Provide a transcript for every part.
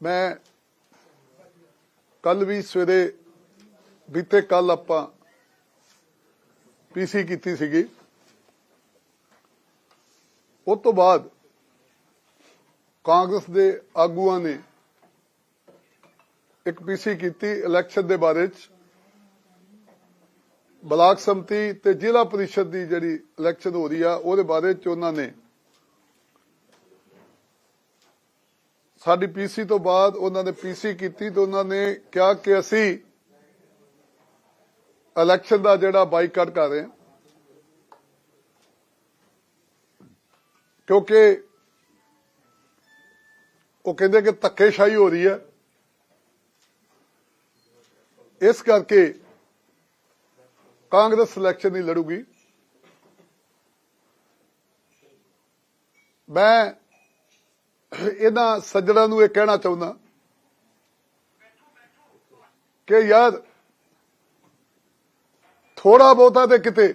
ਮੈਂ ਕੱਲ ਵੀ ਸਵੇਰੇ ਬੀਤੇ ਕੱਲ ਆਪਾਂ ਪੀਸੀ ਕੀਤੀ ਸੀਗੀ। ਉਸ ਤੋਂ ਬਾਅਦ ਕਾਂਗਰਸ ਦੇ ਆਗੂਆਂ ਨੇ ਇੱਕ ਪੀਸੀ ਕੀਤੀ ਇਲੈਕਸ਼ਨ ਦੇ ਬਾਰੇ ਚ। ਬਲਾਕ ਸੰਮਤੀ ਤੇ ਜ਼ਿਲ੍ਹਾ ਪਰਿਸ਼ਦ ਦੀ ਜਿਹੜੀ ਇਲੈਕਸ਼ਨ ਹੋ ਰਹੀ ਆ, ਉਹਦੇ ਬਾਰੇ ਚ ਉਹਨਾਂ ਨੇ ਸਾਡੀ ਪੀਸੀ ਤੋਂ ਬਾਅਦ ਉਹਨਾਂ ਨੇ ਪੀਸੀ ਕੀਤੀ ਤੇ ਉਹਨਾਂ ਨੇ ਕਿਹਾ ਕਿ ਅਸੀਂ ਇਲੈਕਸ਼ਨ ਦਾ ਜਿਹੜਾ ਬਾਈਕਾਟ ਕਰ ਰਹੇ ਹਾਂ। ਕਿਉਂਕਿ ਉਹ ਕਹਿੰਦੇ ਕਿ ਧੱਕੇਸ਼ਾਹੀ ਹੋ ਰਹੀ ਹੈ। ਇਸ ਕਰਕੇ ਕਾਂਗਰਸ ਸਿਲੈਕਸ਼ਨ ਨਹੀਂ ਲੜੂਗੀ। ਮੈਂ ਇਹਨਾਂ ਸੱਜਣਾਂ ਨੂੰ ਇਹ ਕਹਿਣਾ ਚਾਹੁੰਦਾ ਕਿ ਯਾਰ ਥੋੜਾ ਬਹੁਤਾ ਤੇ ਕਿਤੇ।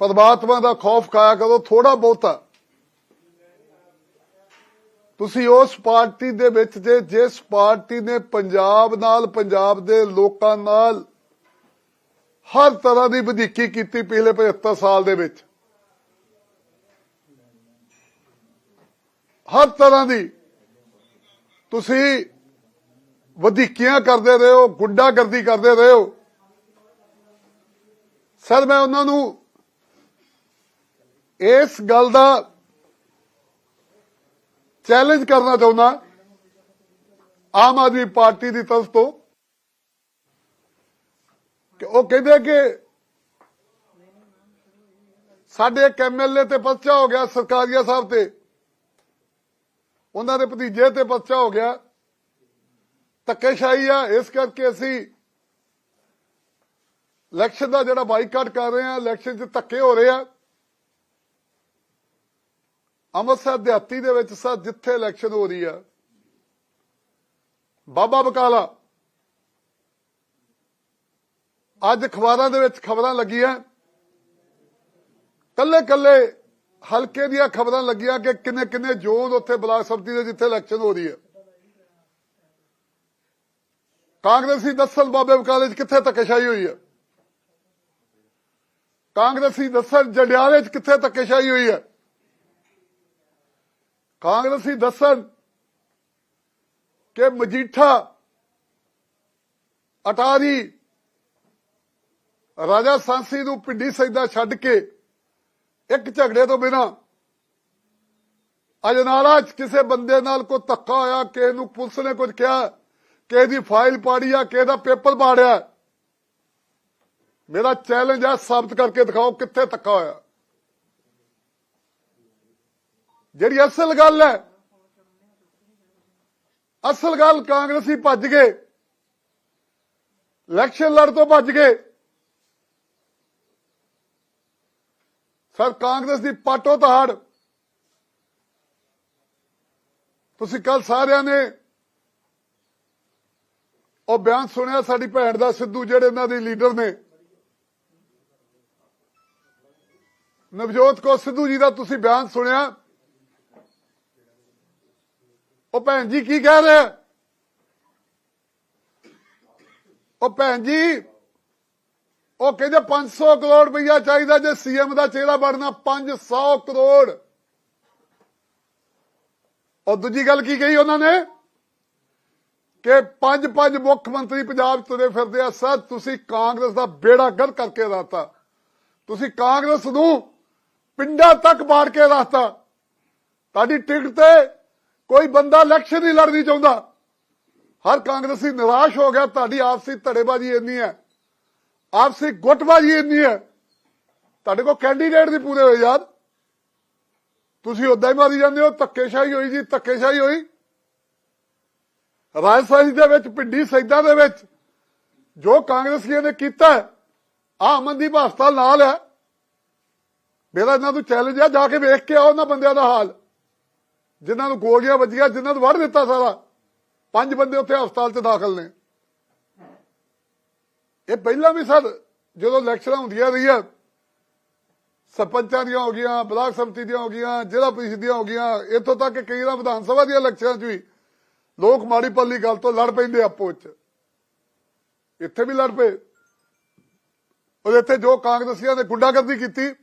ਪਰਮਾਤਮਾ ਦਾ ਖੌਫ ਖਾਇਆ ਕਰੋ ਥੋੜਾ ਬਹੁਤਾ। ਤੁਸੀਂ ਉਸ ਪਾਰਟੀ ਦੇ ਵਿੱਚ ਜੇ, ਜਿਸ ਪਾਰਟੀ ਨੇ ਪੰਜਾਬ ਨਾਲ, ਪੰਜਾਬ ਦੇ ਲੋਕਾਂ ਨਾਲ ਹਰ ਤਰ੍ਹਾਂ ਦੀ ਵਧੀਕੀ ਕੀਤੀ ਪਿਛਲੇ 75 ਸਾਲ ਦੇ ਵਿੱਚ। ਹਰ ਤਰ੍ਹਾਂ ਦੀ। ਤੁਸੀਂ ਵਧੀਕੀਆਂ ਕਰਦੇ ਰਹੇ ਹੋ, ਗੁੰਡਾਗਰਦੀ ਕਰਦੇ ਰਹੇ ਹੋ। ਸਰ, ਮੈਂ ਉਹਨਾਂ ਨੂੰ ਇਸ ਗੱਲ ਦਾ ਚੈਲੰਜ ਕਰਨਾ ਚਾਹੁੰਦਾ, ਆਮ ਆਦਮੀ ਪਾਰਟੀ ਦੀ ਤਰਫ ਤੋਂ, ਕਿ ਉਹ ਕਹਿੰਦੇ ਕਿ ਸਾਡੇ ਇੱਕ ਐਮਐਲਏ ਤੇ ਪਰਚਾ ਹੋ ਗਿਆ ਸਰਕਾਰੀਆ ਸਾਹਿਬ ਤੇ। ਉਹਨਾਂ ਦੇ ਭਤੀਜੇ ਤੇ ਪਰਚਾ ਹੋ ਗਿਆ। ਧੱਕੇਸ਼ਾਹੀ ਆ, ਇਸ ਕਰਕੇ ਅਸੀਂ ਇਲੈਕਸ਼ਨ ਦਾ ਜਿਹੜਾ ਬਾਈਕਾਟ ਕਰ ਰਹੇ ਆ ਇਲੈਕਸ਼ਨ 'ਚ ਧੱਕੇ ਹੋ ਰਹੇ ਆ। ਅੰਮ੍ਰਿਤਸਰ ਦਿਹਾਤੀ ਦੇ ਵਿੱਚ ਸਰ ਜਿੱਥੇ ਇਲੈਕਸ਼ਨ ਹੋ ਰਹੀ ਆ, ਬਾਬਾ ਬਕਾਲਾ। ਅੱਜ ਅਖਬਾਰਾਂ ਦੇ ਵਿੱਚ ਖਬਰਾਂ ਲੱਗੀਆਂ। ਕੱਲੇ ਕੱਲੇ ਹਲਕੇ ਦੀਆਂ ਖਬਰਾਂ ਲੱਗੀਆਂ ਕਿ ਕਿੰਨੇ ਕਿੰਨੇ ਜ਼ੋਨ ਉੱਥੇ ਬਲਾਕ ਸਮਿਤੀ ਦੇ ਜਿੱਥੇ ਇਲੈਕਸ਼ਨ ਹੋ ਰਹੀ ਹੈ। ਕਾਂਗਰਸੀ ਦੱਸਣ ਬਾਬੇ ਬਕਾਲੇ 'ਚ ਕਿੱਥੇ ਧੱਕੇਸ਼ਾਹੀ ਹੋਈ ਹੈ? ਕਾਂਗਰਸੀ ਦੱਸਣ ਜੰਡਿਆਲੇ 'ਚ ਕਿੱਥੇ ਧੱਕੇਸ਼ਾਹੀ ਹੋਈ ਹੈ? ਕਾਂਗਰਸੀ ਦੱਸਣ ਕਿ ਮਜੀਠਾ ਅਟਾਰੀ ਰਾਜਾ ਸਾਂਸੀ ਨੂੰ ਪਿੰਡੀ ਸੈਦਾ ਛੱਡ ਕੇ ਇੱਕ ਝਗੜੇ ਤੋਂ ਬਿਨਾ। ਅਜਨਾਲਾ ਚ ਕਿਸੇ ਬੰਦੇ ਨਾਲ ਕੋਈ ਧੱਕਾ ਹੋਇਆ, ਕਿਸੇ ਨੂੰ ਪੁਲਿਸ ਨੇ ਕੁਝ ਕਿਹਾ, ਕਿਸੇ ਦੀ ਫਾਈਲ ਪਾੜੀ ਆ, ਕਿਸੇ ਦਾ ਪੇਪਰ ਪਾੜਿਆ। ਮੇਰਾ ਚੈਲੰਜ ਆ, ਸਾਬਤ ਕਰਕੇ ਦਿਖਾਓ ਕਿੱਥੇ ਧੱਕਾ ਹੋਇਆ। ਜਿਹੜੀ ਅਸਲ ਗੱਲ ਹੈ, ਅਸਲ ਗੱਲ ਕਾਂਗਰਸੀ ਭੱਜ ਗਏ। ਇਲੈਕਸ਼ਨ ਲੜ ਤੋਂ ਭੱਜ ਗਏ। ਸਰ, ਕਾਂਗਰਸ ਦੀ ਪਾਟੋ ਤਾੜ ਤੁਸੀਂ ਕੱਲ ਸਾਰਿਆਂ ਨੇ ਉਹ ਬਿਆਨ ਸੁਣਿਆ, ਸਾਡੀ ਭੈਣ ਦਾ ਸਿੱਧੂ, ਜਿਹੜੇ ਇਹਨਾਂ ਦੇ ਲੀਡਰ ਨੇ। ਨਵਜੋਤ ਕੋ ਸਿੱਧੂ ਜੀ ਦਾ ਤੁਸੀਂ ਬਿਆਨ ਸੁਣਿਆ। ਉਹ ਭੈਣ ਜੀ ਕੀ ਕਹਿ ਰਹੇ? ਉਹ ਭੈਣ ਜੀ ਉਹ ਕਹਿੰਦੇ 500 ਕਰੋੜ ਰੁਪਈਆ ਚਾਹੀਦਾ ਜੇ ਸੀਐਮ ਦਾ ਚਿਹਰਾ ਬਣਨਾ 500 ਕਰੋੜ। ਔਰ ਦੂਜੀ ਗੱਲ ਕੀ ਕਹੀ ਉਹਨਾਂ ਨੇ? ਕਿ ਪੰਜ ਪੰਜ ਮੁੱਖ ਮੰਤਰੀ ਪੰਜਾਬ ਤੁਰੇ ਫਿਰਦੇ ਆ, ਸਰ, ਤੁਸੀਂ ਕਾਂਗਰਸ ਦਾ ਬੇੜਾ ਗਰ ਕਰਕੇ ਰਾਤਾ। ਤੁਸੀਂ ਕਾਂਗਰਸ ਨੂੰ ਪਿੰਡਾਂ ਤੱਕ ਬਾੜ ਕੇ ਰਾਤਾ। ਤੁਹਾਡੀ ਟਿਕਟ ਤੇ ਕੋਈ ਬੰਦਾ ਇਲੈਕਸ਼ਨ ਨਹੀਂ ਲੜਨੀ ਚਾਹੁੰਦਾ। ਹਰ ਕਾਂਗਰਸੀ ਨਿਰਾਸ਼ ਹੋ ਗਿਆ, ਤੁਹਾਡੀ ਆਪਸੀ ਧੜੇਬਾਜ਼ੀ ਇੰਨੀ ਹੈ। ਆਪਸੀ ਗੁੱਟਬਾਜ਼ੀ ਇੰਨੀ ਹੈ। ਤੁਹਾਡੇ ਕੋਲ ਕੈਂਡੀਡੇਟ ਨਹੀਂ ਪੂਰੇ ਹੋਏ ਯਾਰ। ਤੁਸੀਂ ਉਦਾਂ ਹੀ ਮਾਰੀ ਜਾਂਦੇ ਹੋ, ਧੱਕੇਸ਼ਾਹੀ ਹੋਈ ਜੀ, ਧੱਕੇਸ਼ਾਹੀ ਹੋਈ। ਰਾਜਸਥਾਨ ਦੇ ਵਿੱਚ ਪਿੰਡੀ ਸੈਦਾ ਦੇ ਵਿੱਚ ਜੋ ਕਾਂਗਰਸੀਆਂ ਨੇ ਕੀਤਾ ਆ ਅਮਨਦੀਪ ਹਸਪਤਾਲ ਨਾਲ ਹੈ। ਮੇਰਾ ਇਹਨਾਂ ਨੂੰ ਚੈਲੰਜ ਆ, ਜਾ ਕੇ ਵੇਖ ਕੇ ਆਓ ਉਹਨਾਂ ਬੰਦਿਆਂ ਦਾ ਹਾਲ। ਜਿਨ੍ਹਾਂ ਨੂੰ ਗੋਲੀਆਂ ਵੱਜੀਆਂ, ਜਿਨ੍ਹਾਂ ਨੂੰ ਵੜ ਦਿੱਤਾ ਸਾਰਾ। ਪੰਜ ਬੰਦੇ ਉੱਥੇ ਹਸਪਤਾਲ 'ਚ ਦਾਖਲ ਨੇ। ਇਹ ਪਹਿਲਾਂ ਵੀ ਸਰ, ਜਦੋਂ ਇਲੈਕਸ਼ਨਾਂ ਹੁੰਦੀਆਂ ਰਹੀਆਂ, ਸਰਪੰਚਾਂ ਦੀਆਂ ਹੋ ਗਈਆਂ, ਬਲਾਕ ਸਮਿਤੀ ਦੀਆਂ ਹੋ ਗਈਆਂ, ਜ਼ਿਲ੍ਹਾ ਪ੍ਰੀਸ਼ਦ ਦੀਆਂ ਹੋ ਗਈਆਂ, ਇੱਥੋਂ ਤੱਕ ਕਈ ਵਾਰ ਵਿਧਾਨ ਸਭਾ ਦੀਆਂ ਇਲੈਕਸ਼ਨਾਂ 'ਚ ਵੀ ਲੋਕ ਮਾੜੀ ਪੱਲੀ ਗੱਲ ਤੋਂ ਲੜ ਪੈਂਦੇ ਆਪੋ ਵਿੱਚ। ਇੱਥੇ ਵੀ ਲੜ ਪਏ। ਉਹਦੇ ਇੱਥੇ ਜੋ ਕਾਂਗਰਸੀਆਂ ਨੇ ਗੁੰਡਾਗਰਦੀ ਕੀਤੀ,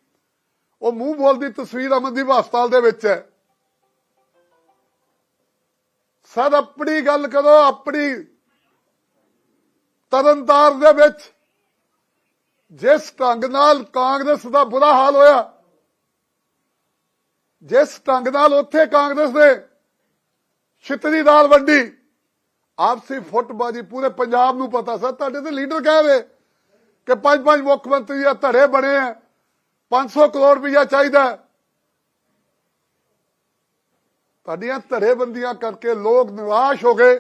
ਉਹ ਮੂੰਹ ਬੋਲਦੀ ਤਸਵੀਰ ਅਮਨਦੀਪ ਹਸਪਤਾਲ ਦੇ ਵਿੱਚ ਹੈ। ਸਦ ਆਪਣੀ ਗੱਲ ਕਰੋ, ਆਪਣੀ ਤਰਨਤਾਰ ਦੇ ਵਿੱਚ ਜਿਸ ਢੰਗ ਨਾਲ ਕਾਂਗਰਸ ਦਾ ਬੁਰਾ ਹਾਲ ਹੋਇਆ, ਜਿਸ ਢੰਗ ਨਾਲ ਉੱਥੇ ਕਾਂਗਰਸ ਨੇ ਛਿੱਤਰੀ ਦਾਲ ਵੰਡੀ, ਆਪਸੀ ਫੁੱਟਬਾਜੀ ਪੂਰੇ ਪੰਜਾਬ ਨੂੰ ਪਤਾ ਸਰ, ਤੁਹਾਡੇ ਤੇ ਲੀਡਰ ਕਹਿ ਰਹੇ ਕਿ ਪੰਜ ਪੰਜ ਮੁੱਖ ਮੰਤਰੀ ਆ, ਧੜੇ ਬਣੇ ਆ 500 ਕਰੋੜ ਰੁਪਇਆ ਚਾਹੀਦਾ। ਤੁਹਾਡੀਆਂ ਧੜੇਬੰਦੀਆਂ ਕਰਕੇ ਲੋਕ ਨਿਰਾਸ਼ ਹੋ ਗਏ।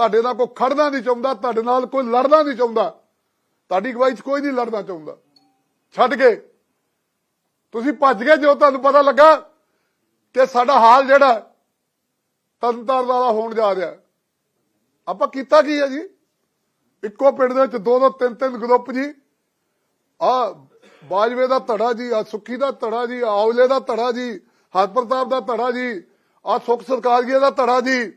ਤੁਹਾਡੇ ਨਾਲ ਕੋਈ ਖੜਨਾ ਨਹੀਂ ਚਾਹੁੰਦਾ, ਤੁਹਾਡੇ ਨਾਲ ਕੋਈ ਲੜਨਾ ਨਹੀਂ ਚਾਹੁੰਦਾ। ਤੁਹਾਡੀ ਅਗਵਾਈ 'ਚ ਕੋਈ ਨਹੀਂ ਲੜਨਾ ਚਾਹੁੰਦਾ। ਛੱਡ ਕੇ। ਤੁਸੀਂ ਭੱਜ ਗਏ ਜੋ ਤੁਹਾਨੂੰ ਪਤਾ ਲੱਗਾ ਕਿ ਸਾਡਾ ਹਾਲ ਜਿਹੜਾ ਤੰਤਰ ਵਾਲਾ ਹੋਣ ਜਾ ਰਿਹਾ ਆਪਾਂ ਕੀਤਾ ਕੀ ਹੈ ਜੀ? ਇੱਕੋ ਪਿੰਡ ਦੇ ਵਿੱਚ ਦੋ ਦੋ, ਤਿੰਨ ਤਿੰਨ ਗਰੁੱਪ ਜੀ। ਆ ਬਾਜਵੇ ਦਾ ਧੜਾ ਜੀ ਆ ਸੁੱਖੀ ਦਾ ਧੜਾ ਜੀ, ਆਹ ਦਾ ਧੜਾ ਜੀ ਹਰ ਪ੍ਰਤਾਪ ਦਾ ਧੜਾ ਜੀ ਆ ਸੁਖ ਸਰਕਾਰੀਏ ਦਾ ਧੜਾ ਜੀ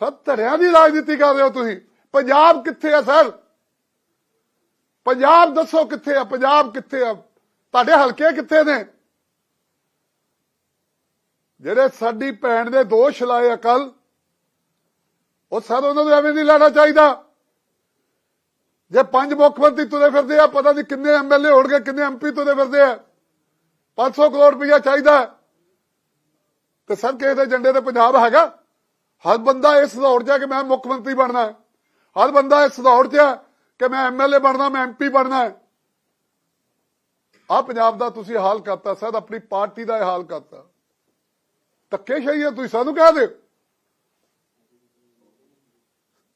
ਸਰ ਧੜਿਆਂ ਦੀ ਰਾਜਨੀਤੀ ਕਰ ਰਹੇ ਹੋ ਤੁਸੀਂ। ਪੰਜਾਬ ਕਿੱਥੇ ਆ ਸਰ? ਪੰਜਾਬ ਦੱਸੋ ਕਿੱਥੇ ਆ? ਪੰਜਾਬ ਕਿੱਥੇ ਆ? ਤੁਹਾਡੇ ਹਲਕੇ ਕਿੱਥੇ ਨੇ? ਜਿਹੜੇ ਸਾਡੀ ਭੈਣ ਦੇ ਦੋਸ਼ ਲਾਏ ਅਕਲ ਉਹ ਸਰ ਉਹਨਾਂ ਨੂੰ ਐਵੇਂ ਨਹੀਂ ਲੈਣਾ ਚਾਹੀਦਾ। ਜੇ ਪੰਜ ਮੁੱਖ ਮੰਤਰੀ ਤੁਰੇ ਫਿਰਦੇ ਆ, ਪਤਾ ਨਹੀਂ ਕਿੰਨੇ ਐਮਐਲਏ ਹੋਣਗੇ, ਕਿੰਨੇ ਐਮਪੀ ਤੁਰੇ ਫਿਰਦੇ ਆ। 500 ਕਰੋੜ ਰੁਪਇਆ ਚਾਹੀਦਾ। ਤੇ ਸਰ ਕਿਸੇ ਦੇ ਏਜੰਡੇ ਤੇ ਪੰਜਾਬ ਹੈਗਾ? ਹਰ ਬੰਦਾ ਇਸ ਦੌੜ 'ਚ ਕਿ ਮੈਂ ਮੁੱਖ ਮੰਤਰੀ ਬਣਨਾ ਹੈ। ਹਰ ਬੰਦਾ ਇਸ ਦੌੜ 'ਚ ਕਿ ਮੈਂ ਐਮਐਲਏ ਬਣਨਾ, ਮੈਂ ਐਮਪੀ ਬਣਨਾ ਹੈ। ਆ ਪੰਜਾਬ ਦਾ ਤੁਸੀਂ ਹਾਲ ਕਰਤਾ ਸਰ ਆਪਣੀ ਪਾਰਟੀ ਦਾ ਇਹ ਹਾਲ ਕਰਤਾ। ਧੱਕੇਸ਼ਾਹੀ ਹੈ, ਤੁਸੀਂ ਸਾਨੂੰ ਕਹਿ ਦਿਓ।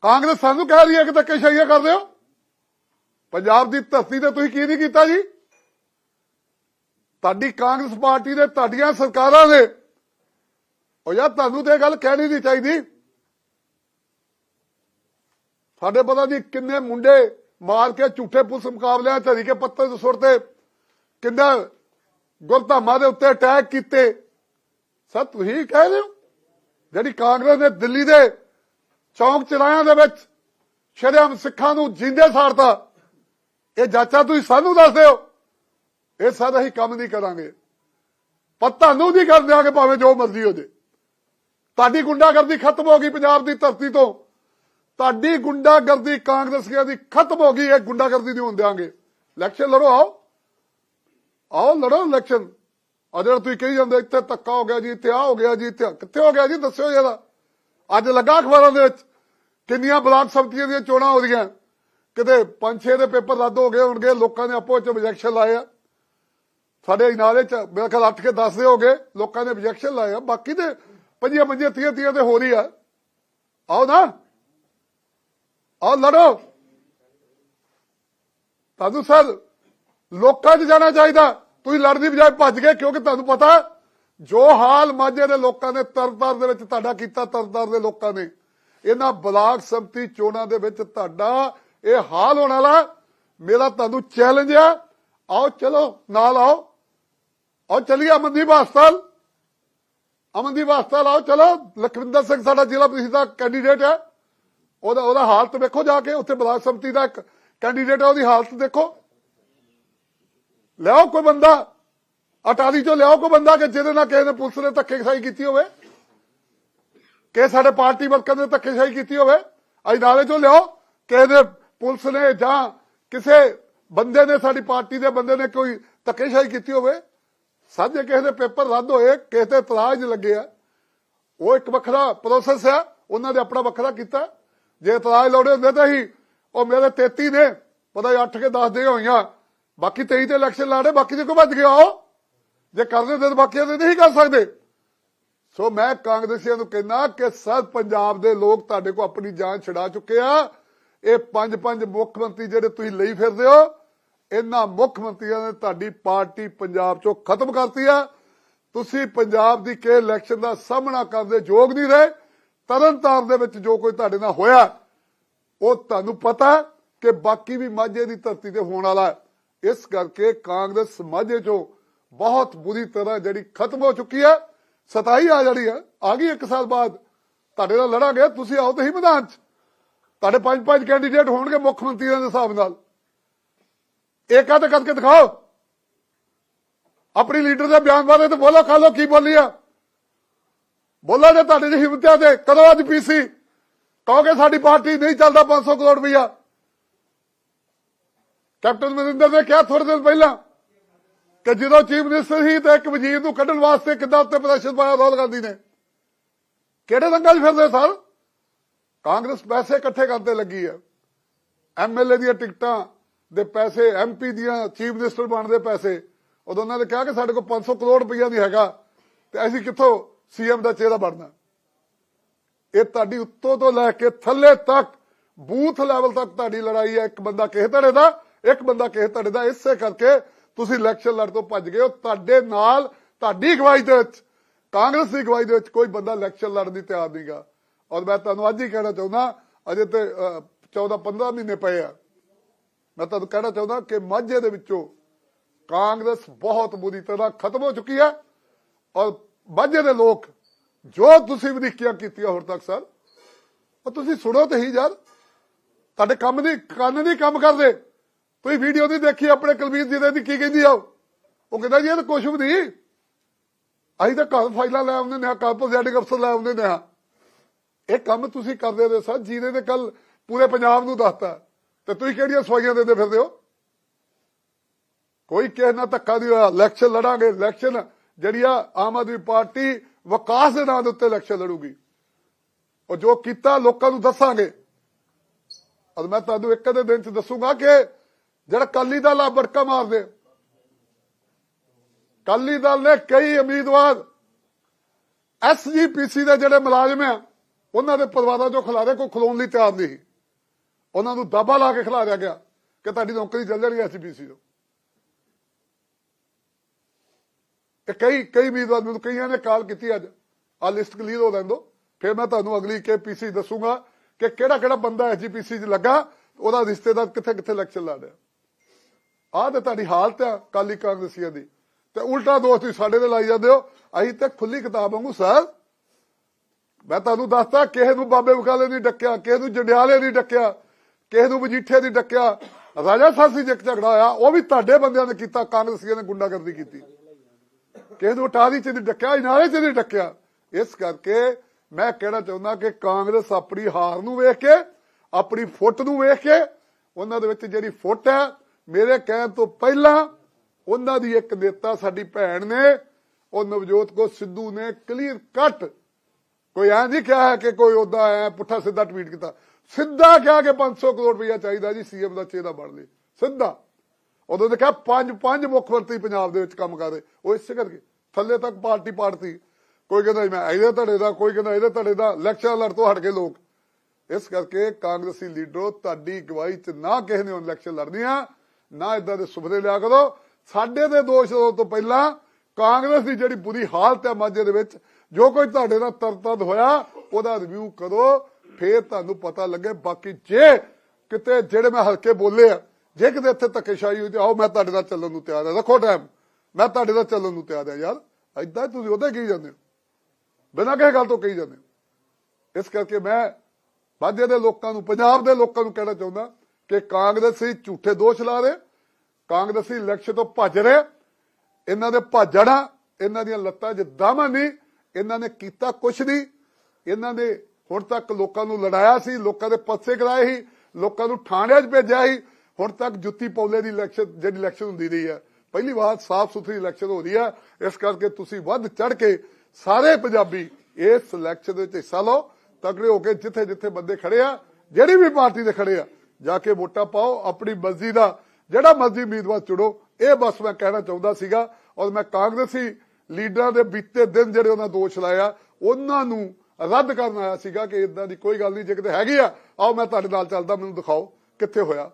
ਕਾਂਗਰਸ ਸਾਨੂੰ ਕਹਿ ਰਹੀ ਹੈ ਕਿ ਧੱਕੇਸ਼ਾਹੀਆਂ ਕਰਦੇ ਹੋ ਪੰਜਾਬ ਦੀ ਧਰਤੀ ਤੇ ਤੁਸੀਂ ਕੀ ਨਹੀਂ ਕੀਤਾ ਜੀ? ਤੁਹਾਡੀ ਕਾਂਗਰਸ ਪਾਰਟੀ ਦੇ ਤੁਹਾਡੀਆਂ ਸਰਕਾਰਾਂ ਨੇ ਉਹ ਯਾਰ ਤੁਹਾਨੂੰ ਤੇ ਇਹ ਗੱਲ ਕਹਿਣੀ ਨਹੀਂ ਚਾਹੀਦੀ। ਸਾਡੇ ਪਤਾ ਨਹੀਂ ਕਿੰਨੇ ਮੁੰਡੇ ਮਾਰ ਕੇ ਝੂਠੇ ਪੁਲਿਸ ਮੁਕਾਬਲਿਆਂ ਚ ਕੇ ਪੱਤੇ ਤੋਂ ਸੁੱਟਦੇ ਕਿੰਨਾ ਗੁਰਧਾਮਾਂ ਦੇ ਉੱਤੇ ਅਟੈਕ ਕੀਤੇ। ਸਰ, ਤੁਸੀਂ ਕਹਿ ਰਹੇ ਹੋ? ਜਿਹੜੀ ਕਾਂਗਰਸ ਨੇ ਦਿੱਲੀ ਦੇ ਚੌਂਕ ਚਰਾਇਆਂ ਦੇ ਵਿੱਚ ਸ਼ਰੇਆਮ ਸਿੱਖਾਂ ਨੂੰ ਜਿੰਦੇ ਸਾੜਤਾ, ਇਹ ਜਾਚਾ ਤੁਸੀਂ ਸਾਨੂੰ ਦੱਸ ਦਿਓ। ਇਹ ਸਾਡਾ ਹੀ ਕੰਮ ਨਹੀਂ ਕਰਾਂਗੇ। ਪਰ ਤੁਹਾਨੂੰ ਨਹੀਂ ਕਰ ਦਿਆਂਗੇ ਭਾਵੇਂ ਜੋ ਮਰਜ਼ੀ ਹੋ ਜੇ। ਤੁਹਾਡੀ ਗੁੰਡਾਗਰਦੀ ਖਤਮ ਹੋ ਗਈ ਪੰਜਾਬ ਦੀ ਧਰਤੀ ਤੋਂ। ਤੁਹਾਡੀ ਗੁੰਡਾਗਰਦੀ ਕਾਂਗਰਸੀਆਂ ਦੀ ਖਤਮ ਹੋ ਗਈ, ਇਹ ਗੁੰਡਾਗਰਦੀ ਨਹੀਂ ਹੋਣ ਦਿਆਂਗੇ। ਇਲੈਕਸ਼ਨ ਲੜੋ, ਆਓ। ਆਓ, ਲੜੋ ਇਲੈਕਸ਼ਨ। ਆ ਜਿਹੜਾ ਤੁਸੀਂ ਕਹੀ ਜਾਂਦੇ ਇੱਥੇ ਧੱਕਾ ਹੋ ਗਿਆ ਜੀ, ਇੱਥੇ ਆ ਹੋ ਗਿਆ ਜੀ, ਇੱਥੇ ਕਿੱਥੇ ਹੋ ਗਿਆ ਜੀ, ਦੱਸਿਓ ਜਰਾ। ਅੱਜ ਲੱਗਾ ਅਖਬਾਰਾਂ ਦੇ ਵਿੱਚ ਕਿੰਨੀਆਂ ਬਲਾਕ ਸੰਮਤੀਆਂ ਦੀਆਂ ਚੋਣਾਂ ਹੋ ਰਹੀਆਂ। ਕਿਤੇ ਪੰਜ ਛੇ ਦੇ ਪੇਪਰ ਰੱਦ ਹੋ ਗਏ ਹੋਣਗੇ, ਲੋਕਾਂ ਨੇ ਆਪੋ ਵਿੱਚ objection ਲਾਏ ਆ। ਸਾਡੇ ਇਨਾਲੇ ਚ ਮੇਰੇ ਖਿਆਲ 8 ਕੇ 10 ਦੇ ਹੋ ਗਏ, ਲੋਕਾਂ ਨੇ objection ਲਾਏ ਆ। ਬਾਕੀ ਦੇ ਪੰਜੀਆਂ ਪੰਜੀਆਂ, ਤੀਆਂ ਤੀਆਂ ਤੇ ਹੋ ਰਹੀ ਆ। ਆਓ ਨਾ। ਆਓ ਲੜੋ। ਤੁਹਾਨੂੰ ਸਰ, ਲੋਕਾਂ 'ਚ ਜਾਣਾ ਚਾਹੀਦਾ। ਤੁਸੀਂ ਲੜਦੀ ਬਜਾਏ ਭੱਜ ਗਏ, ਕਿਉਂਕਿ ਤੁਹਾਨੂੰ ਪਤਾ, ਜੋ ਹਾਲ ਮਾਝੇ ਦੇ ਲੋਕਾਂ ਨੇ ਤਰਤਾਰ ਦੇ ਵਿੱਚ ਤੁਹਾਡਾ ਕੀਤਾ ਤਰਤਾਰ ਦੇ ਲੋਕਾਂ ਨੇ। ਇਹਨਾਂ ਬਲਾਕ ਸੰਮਤੀ ਚੋਣਾਂ ਦੇ ਵਿੱਚ ਤੁਹਾਡਾ ਇਹ ਹਾਲ ਹੋਣ ਵਾਲਾ। ਮੇਰਾ ਤੁਹਾਨੂੰ ਚੈਲੰਜ ਆ। ਆਓ ਚਲੋ, ਨਾਲ ਆਓ। ਆਓ, ਚਲੀਏ ਅਮਨਦੀਪ ਹਸਪਤਾਲ। ਅਮਨਦੀਪ ਵਾਸਤਾ ਲਾਓ, ਚਲੋ, ਲਖਵਿੰਦਰ ਸਿੰਘ ਸਾਡਾ ਜ਼ਿਲ੍ਹਾ ਪ੍ਰੀਸ਼ਦ ਦਾ ਕੈਂਡੀਡੇਟ ਹੈ ਉਹਦਾ ਉਹਦਾ ਹਾਲਤ ਵੇਖੋ ਜਾ ਕੇ, ਉੱਥੇ ਬਲਾਕ ਸੰਮਤੀ ਦਾ ਇੱਕ ਕੈਂਡੀਡੇਟ ਹੈ ਉਹਦੀ ਹਾਲਤ ਦੇਖੋ। ਲਿਆਓ ਕੋਈ ਬੰਦਾ, ਅਟਾਰੀ ਚੋਂ ਲਿਆਓ ਕੋਈ ਬੰਦਾ ਕਿ ਜਿਹਦੇ ਨਾਲ ਕਿਸੇ ਨੇ ਪੁਲਿਸ ਨੇ ਧੱਕੇਸ਼ਾਹੀ ਕੀਤੀ ਹੋਵੇ। ਕਿ ਸਾਡੇ ਪਾਰਟੀ ਵਰਕਰ ਨੇ ਧੱਕੇਸ਼ਾਹੀ ਕੀਤੀ ਹੋਵੇ। ਅੱਜ ਨਾਲੇ ਚੋਂ ਲਿਆਓ, ਕਿਸੇ ਨੇ ਪੁਲਿਸ ਨੇ ਜਾਂ ਕਿਸੇ ਬੰਦੇ ਨੇ, ਸਾਡੀ ਪਾਰਟੀ ਦੇ ਬੰਦੇ ਨੇ ਕੋਈ ਧੱਕੇਸ਼ਾਹੀ ਕੀਤੀ ਹੋਵੇ। ਸਾਜੇ ਕਿਸੇ ਦੇ ਪੇਪਰ ਰੱਦ ਹੋਏ, ਕਿਸੇ ਤੇ ਇਤਰਾਜ਼ ਲੱਗੇ ਉਹ ਇੱਕ ਵੱਖਰਾ ਪ੍ਰੋਸੈਸ ਆ, ਉਹਨਾਂ ਦੇ ਆਪਣਾ ਵੱਖਰਾ ਕੀਤਾ। ਜੇ ਇਤਰਾਜ਼ ਲਾਉਣੇ ਹੁੰਦੇ ਤਾਂ ਹੀ ਉਹ ਮੇਰੇ 33 ਨੇ, ਪਤਾ 8 ਕੇ 10 ਦੇ ਹੋਈਆਂ। ਬਾਕੀ 23 ਤੇ ਇਲੈਕਸ਼ਨ ਲਾੜੇ ਬਾਕੀ ਦੇ ਕੋ ਭੱਜ ਗਿਆ ਉਹ ਜੇ ਕਰਦੇ ਤੇ ਬਾਕੀਆਂ ਦੇ ਨਹੀਂ ਕਰ ਸਕਦੇ। ਸੋ ਮੈਂ ਕਾਂਗਰਸੀਆਂ ਨੂੰ ਕਹਿੰਦਾ ਕਿ ਸਭ ਪੰਜਾਬ ਦੇ ਲੋਕ ਤੁਹਾਡੇ ਕੋ ਆਪਣੀ ਜਾਨ ਛਡਾ ਚੁੱਕੇ ਆ। ਇਹ ਪੰਜ ਪੰਜ ਮੁੱਖ ਮੰਤਰੀ ਜਿਹੜੇ ਤੁਸੀਂ ਲਈ ਫਿਰਦੇ ਹੋ ਇਹਨਾਂ ਮੁੱਖ ਮੰਤਰੀਆਂ ਨੇ ਤੁਹਾਡੀ ਪਾਰਟੀ ਪੰਜਾਬ ਚੋਂ ਖਤਮ ਕਰਤੀ ਆ। ਤੁਸੀਂ ਪੰਜਾਬ ਦੀ ਕੇ ਇਲੈਕਸ਼ਨ ਦਾ ਸਾਹਮਣਾ ਕਰਨ ਦੇ ਯੋਗ ਨਹੀਂ ਰਹੇ। ਤਰਨਤਾਰਨ ਦੇ ਵਿੱਚ ਜੋ ਕੋਈ ਤੁਹਾਡੇ ਨਾਲ ਹੋਇਆ, ਉਹ ਤੁਹਾਨੂੰ ਪਤਾ ਕਿ ਬਾਕੀ ਵੀ ਮਾਝੇ ਦੀ ਧਰਤੀ ਤੇ ਹੋਣ ਵਾਲਾ ਇਸ ਕਰਕੇ ਕਾਂਗਰਸ ਮਾਝੇ ਚੋਂ ਬਹੁਤ ਬੁਰੀ ਤਰ੍ਹਾਂ ਜਿਹੜੀ ਖਤਮ ਹੋ ਚੁੱਕੀ ਹੈ ਸਤਾਈ ਆ ਜਾਣੀ ਹੈ ਆ ਗਈ ਇੱਕ ਸਾਲ ਬਾਅਦ। ਤੁਹਾਡੇ ਨਾਲ ਲੜਾਂਗੇ, ਤੁਸੀਂ ਆਓ ਤੇ ਹੀ ਮੈਦਾਨ 'ਚ। ਤੁਹਾਡੇ ਪੰਜ ਪੰਜ ਕੈਂਡੀਡੇਟ ਹੋਣਗੇ ਮੁੱਖ ਮੰਤਰੀਆਂ ਦੇ ਹਿਸਾਬ ਨਾਲ। ਏਕਾ ਤੇ ਕਰਕੇ ਦਿਖਾਓ? ਆਪਣੀ ਲੀਡਰ ਦੇ ਬਿਆਨ ਬਾਰੇ ਤੇ ਬੋਲੋ, ਖਾ ਲੋ ਕੀ ਬੋਲੀ ਆ? ਬੋਲੋ ਜੇ ਤੁਹਾਡੇ ਜਿਹੀ ਹਿੰਮਤ ਤੇ ਕਦੋਂ ਅੱਜ ਪੀਸੀ? ਕਹੋਗੇ ਸਾਡੀ ਪਾਰਟੀ ਨਹੀਂ ਚੱਲਦਾ 500 ਕਰੋੜ ਰੁਪਈਆ। ਕੈਪਟਨ ਮਨਿੰਦਰ ਨੇ ਕਿਹਾ ਥੋੜੇ ਦਿਨ ਪਹਿਲਾਂ ਕਿ ਜਦੋਂ ਚੀਫ ਮਿਨਿਸਟਰ ਸੀ ਤੇ ਇੱਕ ਵਜ਼ੀਰ ਨੂੰ ਕੱਢਣ ਵਾਸਤੇ ਕਿੱਦਾਂ ਉੱਤੇ ਪ੍ਰਦਰਸ਼ਨ ਪਾਇਆ ਰਾਹੁਲ ਗਾਂਧੀ ਨੇ। ਕਿਹੜੇ ਰੰਗਾਂ 'ਚ ਫਿਰਦੇ ਸਰ ਕਾਂਗਰਸ ਪੈਸੇ ਇਕੱਠੇ ਕਰਦੇ ਲੱਗੀ ਹੈ ਐਮਐਲਏ ਦੀਆਂ ਟਿਕਟਾਂ ਦੇ ਪੈਸੇ ਐਮਪੀ ਦੀਆਂ ਚੀਫ ਮਿਨਿਸਟਰ ਬਣਦੇ ਪੈਸੇ, ਉਦੋਂ ਉਹਨਾਂ ਨੇ ਕਿਹਾ ਕਿ ਸਾਡੇ ਕੋਲ 500 ਕਰੋੜ ਰੁਪਈਆ ਨਹੀਂ ਹੈਗਾ, ਤੇ ਅਸੀਂ ਕਿੱਥੋਂ ਸੀਐਮ ਦਾ ਚਿਹਰਾ ਬਣਨਾ? ਇਹ ਤੁਹਾਡੀ ਉੱਤੋਂ ਤੋਂ ਲੈ ਕੇ ਥੱਲੇ ਤੱਕ, ਬੂਥ ਲੈਵਲ ਤੱਕ ਤੁਹਾਡੀ ਲੜਾਈ ਹੈ। ਇੱਕ ਬੰਦਾ ਕਿਸੇ ਧੜੇ ਦਾ, ਇੱਕ ਬੰਦਾ ਕਿਸੇ ਧੜੇ ਦਾ। ਇਸੇ ਕਰਕੇ ਤੁਸੀਂ ਇਲੈਕਸ਼ਨ ਲੜ ਤੋਂ ਭੱਜ ਗਏ ਹੋ। ਤੁਹਾਡੇ ਨਾਲ, ਤੁਹਾਡੀ ਅਗਵਾਈ ਦੇ ਵਿੱਚ, ਕਾਂਗਰਸ ਦੀ ਅਗਵਾਈ ਦੇ ਵਿੱਚ ਕੋਈ ਬੰਦਾ ਇਲੈਕਸ਼ਨ ਲੜਨ ਦੀ ਤਿਆਰ ਨਹੀਂਗਾ। ਔਰ ਮੈਂ ਤੁਹਾਨੂੰ ਅੱਜ ਹੀ ਕਹਿਣਾ ਚਾਹੁੰਦਾ, ਅਜੇ ਤੇ 14 15 ਮਹੀਨੇ ਪਏ ਆ। ਮੈਂ ਤੁਹਾਨੂੰ ਕਹਿਣਾ ਚਾਹੁੰਦਾ ਕਿ ਮਾਝੇ ਦੇ ਵਿੱਚੋਂ ਕਾਂਗਰਸ ਬਹੁਤ ਬੁਰੀ ਤਰ੍ਹਾਂ ਖਤਮ ਹੋ ਚੁੱਕੀ ਹੈ ਔਰ ਮਾਝੇ ਦੇ ਲੋਕ ਜੋ ਤੁਸੀਂ ਵਧੀਕੀਆਂ ਕੀਤੀਆਂ ਹੁਣ ਤੱਕ ਸਰ, ਉਹ ਤੁਸੀਂ ਸੁਣੋ ਤੇ ਹੀ ਯਾਰ। ਤੁਹਾਡੇ ਕੰਮ ਦੀ ਕੰਨ ਨਹੀਂ ਕੰਮ ਕਰਦੇ। ਤੁਸੀਂ ਵੀਡੀਓ ਨਹੀਂ ਦੇਖੀ, ਆਪਣੇ ਕੁਲਵੀਰ ਜੀ ਦੀ ਕੀ ਕਹਿੰਦੀ ਆ ਉਹ? ਕਹਿੰਦਾ ਜੀ ਇਹ ਤਾਂ ਕੁਛ ਵੀ ਨਹੀਂ। ਅਸੀਂ ਤਾਂ ਘਰ ਫਾਈਲਾਂ ਲੈ ਆਉਂਦੇ ਨੇ ਕੱਲ ਪ੍ਰੈਜ਼ਾਈਡਿੰਗ ਅਫਸਰ ਲੈ ਆਉਂਦੇ ਨੇ। ਇਹ ਕੰਮ ਤੁਸੀਂ ਕਰਦੇ ਰਹੇ ਸਰ ਜਿਹਨੇ ਨੇ ਕੱਲ ਪੂਰੇ ਪੰਜਾਬ ਨੂੰ ਦੱਸਤਾ। ਤੇ ਤੁਸੀਂ ਕਿਹੜੀਆਂ ਸਵਾਈਆਂ ਦੇਦੇ ਫਿਰਦੇ ਹੋ? ਕੋਈ ਕਿਸੇ ਨਾਲ ਧੱਕਾ ਨਹੀਂ ਹੋਇਆ ਇਲੈਕਸ਼ਨ ਲੜਾਂਗੇ ਇਲੈਕਸ਼ਨ ਜਿਹੜੀ ਆ ਆਮ ਆਦਮੀ ਪਾਰਟੀ ਵਿਕਾਸ ਦੇ ਨਾਂ ਦੇ ਉੱਤੇ ਇਲੈਕਸ਼ਨ ਲੜੂਗੀ। ਉਹ ਜੋ ਕੀਤਾ ਲੋਕਾਂ ਨੂੰ ਦੱਸਾਂਗੇ। ਔਰ ਮੈਂ ਤੁਹਾਨੂੰ ਇੱਕ ਦੇ ਦਿਨ ਚ ਦੱਸੂਗਾ ਕਿ ਜਿਹੜਾ ਕਾਲੀ ਦਲ ਆ, ਬੜਕਾ ਮਾਰਦੇ ਕਾਲੀ ਦਲ ਨੇ ਕਈ ਉਮੀਦਵਾਰ ਐਸਜੀਪੀਸੀ ਦੇ ਜਿਹੜੇ ਮੁਲਾਜ਼ਮ ਆ, ਉਹਨਾਂ ਦੇ ਪਰਿਵਾਰਾਂ ਚੋਂ ਖਿਲਾਰੇ ਕੋਈ ਖਲੋਣ ਲਈ ਤਿਆਰ ਨਹੀਂ ਸੀ। ਉਹਨਾਂ ਨੂੰ ਦਾਬਾ ਲਾ ਕੇ ਖਿਲਾਰਿਆ ਗਿਆ ਕਿ ਤੁਹਾਡੀ ਨੌਕਰੀ ਚੱਲ ਜਾਣੀ ਐਸਜੀਪੀਸੀ ਤੋਂ। ਤੇ ਕਈ ਕਈ ਉਮੀਦਵਾਰ ਮੈਨੂੰ ਕਈਆਂ ਨੇ ਕਾਲ ਕੀਤੀ ਅੱਜ ਆ ਲਿਸਟ ਕਲੀਅਰ ਹੋ ਲੈਣ ਦੋ। ਫਿਰ ਮੈਂ ਤੁਹਾਨੂੰ ਅਗਲੀ ਕੇਪੀਸੀ ਦੱਸੂਗਾ ਕਿ ਕਿਹੜਾ ਕਿਹੜਾ ਬੰਦਾ ਐਸਜੀਪੀਸੀ 'ਚ ਲੱਗਾ, ਉਹਦਾ ਰਿਸ਼ਤੇਦਾਰ ਕਿੱਥੇ ਕਿੱਥੇ ਇਲੈਕਸ਼ਨ ਲਾ ਰਿਹਾ। ਆਹ ਤੇ ਤੁਹਾਡੀ ਹਾਲਤ ਆ ਕਾਲੀ ਕਾਂਗਰਸੀਆਂ ਦੀ। ਤੇ ਉਲਟਾ ਦੋਸ਼ ਤੁਸੀਂ ਸਾਡੇ ਤੇ ਲਾਈ ਜਾਂਦੇ ਹੋ। ਅਸੀਂ ਤੇ ਖੁੱਲੀ ਕਿਤਾਬ ਵਾਂਗੂ, ਸਰ, ਮੈਂ ਤੁਹਾਨੂੰ ਦੱਸਦਾ, ਕਿਸੇ ਨੂੰ ਬਾਬੇ ਬਕਾਲੇ ਨਹੀਂ ਡੱਕਿਆ, ਕਿਸੇ ਨੂੰ ਜੰਡਿਆਲੇ ਨਹੀਂ ਡੱਕਿਆ। ਕਿਸੇ ਨੂੰ ਮਜੀਠੇ ਦੀ ਡੱਕਿਆ, ਰਾਜਾ ਸਾਸੀ ਜਿੱਕ ਝਗੜਾ ਹੋਇਆ, ਉਹ ਵੀ ਤੁਹਾਡੇ ਬੰਦਿਆਂ ਨੇ ਕੀਤਾ, ਕਾਂਗਰਸੀਆਂ ਨੇ ਗੁੰਡਾਗਰਦੀ ਕੀਤੀ। ਕਿਸੇ ਨੂੰ ਟਾਰੀ ਚ ਨਹੀਂ ਡੱਕਿਆ, ਇਨਾਰੇ ਚ ਨਹੀਂ ਡੱਕਿਆ। ਇਸ ਕਰਕੇ ਮੈਂ ਕਹਿਣਾ ਚਾਹੁੰਦਾ ਕਿ ਕਾਂਗਰਸ ਆਪਣੀ ਹਾਰ ਨੂੰ ਵੇਖ ਕੇ, ਆਪਣੀ ਫੁੱਟ ਨੂੰ ਵੇਖ ਕੇ, ਉਹਨਾਂ ਦੇ ਵਿੱਚ ਜਿਹੜੀ ਫੁੱਟ ਹੈ, ਮੇਰੇ ਕਹਿਣ ਤੋਂ ਪਹਿਲਾਂ ਉਹਨਾਂ ਦੀ ਇੱਕ ਨੇਤਾ ਸਾਡੀ ਭੈਣ ਨੇ, ਉਹ ਨਵਜੋਤ ਕੋ ਸਿੱਧੂ ਨੇ ਕਲੀਅਰ ਕੱਟ ਕੋਈ ਐਂ ਨਹੀਂ ਕਿਹਾ ਹੈ ਕਿ ਕੋਈ ਉਦਾਂ ਐ ਪੁੱਠਾ ਸਿੱਧਾ ਟਵੀਟ ਕੀਤਾ। ਸਿੱਧਾ ਕਿਹਾ ਕਿ 500 ਕਰੋੜ ਰੁਪਇਆ ਚਾਹੀਦਾ ਜੀ ਸੀਐਮ ਦਾ ਚਿਹਰਾ ਬਣ ਲਈ ਸਿੱਧਾ। ਉਦੋਂ ਨੇ ਕਿਹਾ, ਪੰਜ ਪੰਜ ਮੁੱਖ ਮੰਤਰੀ ਪੰਜਾਬ ਦੇ ਵਿੱਚ ਕੰਮ ਕਰਦੇ ਉਹ ਇਸੇ ਕਰਕੇ ਥੱਲੇ ਤੱਕ ਪਾਰਟੀ ਪਾਰਟੀ ਕੋਈ ਕਹਿੰਦਾ ਮੈਂ ਇਹਦੇ ਧੜੇ ਦਾ, ਕੋਈ ਕਹਿੰਦਾ ਇਹਦੇ ਧੜੇ ਦਾ, ਇਲੈਕਸ਼ਨ ਲੜ ਤੋਂ ਹਟ ਕੇ ਲੋਕ। ਇਸ ਕਰਕੇ ਕਾਂਗਰਸੀ ਲੀਡਰੋ, ਤੁਹਾਡੀ ਗਵਾਹੀ ਚ ਨਾ ਕਿਸੇ ਨੇ ਇਲੈਕਸ਼ਨ ਲੜਨੀਆਂ, ਨਾ ਇਦਾਂ ਦੇ ਸੁਪਨੇ ਲਿਆ ਕਰੋ। ਸਾਡੇ ਦੇ ਦੋਸ਼ ਤੋਂ ਪਹਿਲਾਂ ਕਾਂਗਰਸ ਦੀ ਜਿਹੜੀ ਬੁਰੀ ਹਾਲਤ ਹੈ ਮਾਝੇ ਦੇ ਵਿੱਚ, ਜੋ ਕੋਈ ਤੁਹਾਡੇ ਨਾਲ ਤਰਤਦ ਹੋਇਆ, ਉਹਦਾ ਰਿਵਿਊ ਕਰੋ। ਫੇਰ ਤੁਹਾਨੂੰ ਪਤਾ ਲੱਗੇ, ਬਾਕੀ ਜੇ ਕਿਤੇ ਜਿਹੜੇ ਮੈਂ ਹਲਕੇ ਬੋਲੇ ਆ, ਜੇ ਕਿਤੇ ਇੱਥੇ ਧੱਕੇਸ਼ਾਹੀ ਹੋਈ ਤੇ ਆਓ, ਮੈਂ ਤੁਹਾਡੇ ਨਾਲ ਚੱਲਣ ਨੂੰ ਤਿਆਰ ਹਾਂ ਰੱਖੋ ਟਾਈਮ ਮੈਂ ਤੁਹਾਡੇ ਨਾਲ ਚੱਲਣ ਨੂੰ ਤਿਆਰ ਹਾਂ ਯਾਰ। ਐਦਾਂ ਤੁਸੀਂ ਉਹਦੇ ਕਹੀ ਜਾਂਦੇ ਹੋ। ਬਿਨਾਂ ਕਿਸੇ ਗੱਲ ਤੋਂ ਕਹੀ ਜਾਂਦੇ ਹੋ। ਇਸ ਕਰਕੇ ਮੈਂ ਮਾਝੇ ਦੇ ਲੋਕਾਂ ਨੂੰ, ਪੰਜਾਬ ਦੇ ਲੋਕਾਂ ਨੂੰ ਕਹਿਣਾ ਚਾਹੁੰਦਾ ਕਿ ਕਾਂਗਰਸੀ ਝੂਠੇ ਦੋਸ਼ ਲਾ ਰਹੇ, ਕਾਂਗਰਸੀ ਇਲੈਕਸ਼ਨ ਤੋਂ ਭੱਜ ਰਹੇ। ਇਹਨਾਂ ਦੇ ਭੱਜਣਾ ਇਹਨਾਂ ਦੀਆਂ ਲੱਤਾਂ 'ਚ ਦਮ ਨਹੀਂ, ਇਹਨਾਂ ਨੇ ਕੀਤਾ ਕੁਛ ਨਹੀਂ। ਇਹਨਾਂ ਦੇ ਹੁਣ ਤੱਕ ਲੋਕਾਂ ਨੂੰ ਲੜਾਇਆ ਸੀ, ਲੋਕਾਂ ਦੇ ਪੱਸੇ ਕਰਾਏ ਸੀ, ਲੋਕਾਂ ਨੂੰ ਥਾਣਿਆਂ 'ਚ ਭੇਜਿਆ ਸੀ। ਹੁਣ ਤੱਕ ਜੁੱਤੀ ਪੌਲੇ ਦੀ ਇਲੈਕਸ਼ਨ ਜਿਹੜੀ ਇਲੈਕਸ਼ਨ ਹੁੰਦੀ ਰਹੀ ਹੈ। ਪਹਿਲੀ ਵਾਰ ਸਾਫ਼ ਸੁਥਰੀ ਇਲੈਕਸ਼ਨ ਹੋ ਰਹੀ ਹੈ। ਇਸ ਕਰਕੇ ਤੁਸੀਂ ਵੱਧ ਚੜ ਕੇ ਸਾਰੇ ਪੰਜਾਬੀ ਇਸ ਇਲੈਕਸ਼ਨ ਦੇ ਵਿੱਚ ਹਿੱਸਾ ਲਓ। ਤਕੜੇ ਹੋ ਕੇ ਜਿੱਥੇ ਜਿੱਥੇ ਬੰਦੇ ਖੜੇ ਆ, ਜਿਹੜੀ ਵੀ ਪਾਰਟੀ ਦੇ ਖੜੇ ਆ, ਜਾ ਕੇ ਵੋਟਾਂ ਪਾਓ, ਆਪਣੀ ਮਰਜ਼ੀ ਦਾ, ਜਿਹੜਾ ਮਰਜ਼ੀ ਉਮੀਦਵਾਰ ਚੁਣੋ। ਇਹ ਬਸ ਮੈਂ ਕਹਿਣਾ ਚਾਹੁੰਦਾ ਸੀਗਾ ਔਰ ਮੈਂ ਕਾਂਗਰਸੀ ਲੀਡਰਾਂ ਦੇ ਬੀਤੇ ਦਿਨ ਜਿਹੜੇ ਉਹਨਾਂ ਦੋਸ਼ ਲਾਇਆ, ਉਹਨਾਂ ਨੂੰ ਰੱਦ ਕਰਨ ਆਇਆ ਸੀਗਾ ਕਿ ਇਦਾਂ ਦੀ ਕੋਈ ਗੱਲ ਨਹੀਂ, ਜੇ ਕਿਤੇ ਹੈਗੀ ਆ, ਆਓ ਮੈਂ ਤੁਹਾਡੇ ਨਾਲ ਚੱਲਦਾ, ਮੈਨੂੰ ਦਿਖਾਓ ਕਿੱਥੇ ਹੋਇਆ।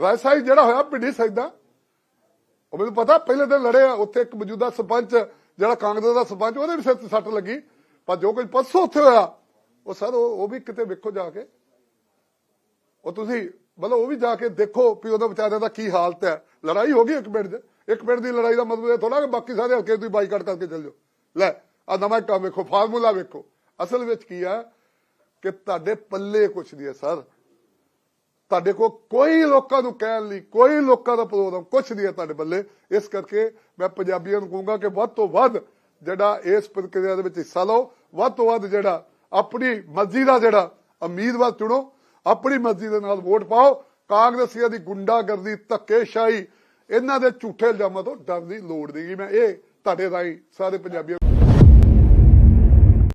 ਰਾਜਸਾਈ ਜਿਹੜਾ ਹੋਇਆ ਪਿੰਡੀ ਸੈਦਾ ਉਹ ਮੈਨੂੰ ਪਤਾ, ਪਹਿਲੇ ਦਿਨ ਲੜੇ ਆ, ਉੱਥੇ ਇੱਕ ਮੌਜੂਦਾ ਸਰਪੰਚ, ਜਿਹੜਾ ਕਾਂਗਰਸ ਦਾ ਸਰਪੰਚ, ਉਹਦੇ ਵੀ ਸਿਰ ਤੇ ਸੱਟ ਲੱਗੀ। ਪਰ ਜੋ ਕੁਝ ਪਰਸੋਂ ਉੱਥੇ ਹੋਇਆ, ਉਹ ਸਰ, ਉਹ ਵੀ ਕਿਤੇ ਵੇਖੋ ਜਾ ਕੇ। ਉਹ ਤੁਸੀਂ, ਮਤਲਬ ਉਹ ਵੀ ਜਾ ਕੇ ਦੇਖੋ ਵੀ ਉਹਦਾ ਵਿਚਾਰਿਆਂ ਦਾ ਕੀ ਹਾਲਤ ਹੈ। ਲੜਾਈ ਹੋ ਗਈ ਇੱਕ ਪਿੰਡ 'ਚ। ਇੱਕ ਪਿੰਡ ਦੀ ਲੜਾਈ ਦਾ ਮਤਲਬ ਇਹ ਥੋੜਾ ਕਿ ਬਾਕੀ ਸਾਰੇ ਹਲਕੇ ਤੁਸੀਂ ਬਾਈਕਾਟ ਕਰਕੇ ਚੱਲ ਜਾਓ। ਲੈ ਆ ਨਵਾਂ ਕੰਮ ਵੇਖੋ, ਫਾਰਮੂਲਾ ਵੇਖੋ। ਅਸਲ ਵਿੱਚ ਕੀ ਆ ਕਿ ਤੁਹਾਡੇ ਪੱਲੇ ਕੁਛ ਨਹੀਂ ਹੈ, ਸਰ। ਤੁਹਾਡੇ ਕੋਲ ਕੋਈ ਲੋਕਾਂ ਨੂੰ ਕਹਿਣ ਲਈ, ਕੋਈ ਲੋਕਾਂ ਦਾ ਪ੍ਰੋਗਰਾਮ ਕੁਛ ਨਹੀਂ ਹੈ ਤੁਹਾਡੇ ਬੱਲੇ ਇਸ ਕਰਕੇ ਮੈਂ ਪੰਜਾਬੀਆਂ ਨੂੰ ਕਹੂੰਗਾ ਕਿ ਵੱਧ ਤੋਂ ਵੱਧ ਜਿਹੜਾ ਇਸ ਪ੍ਰਕਿਰਿਆ ਦੇ ਵਿੱਚ ਹਿੱਸਾ ਲਓ, ਵੱਧ ਤੋਂ ਵੱਧ ਜਿਹੜਾ ਆਪਣੀ ਮਰਜ਼ੀ ਦਾ ਜਿਹੜਾ ਉਮੀਦਵਾਰ ਚੁਣੋ, ਆਪਣੀ ਮਰਜ਼ੀ ਦੇ ਨਾਲ ਵੋਟ ਪਾਓ। ਕਾਂਗਰਸੀਆਂ ਦੀ ਗੁੰਡਾਗਰਦੀ, ਧੱਕੇਸ਼ਾਹੀ, ਇਹਨਾਂ ਦੇ ਝੂਠੇ ਇਲਜ਼ਾਮਾਂ ਤੋਂ ਡਰਨ ਦੀ ਲੋੜ ਨਹੀਂ ਗੀ। ਮੈਂ ਇਹ ਤੁਹਾਡੇ ਰਾਹੀਂ ਸਾਰੇ ਪੰਜਾਬੀਆਂ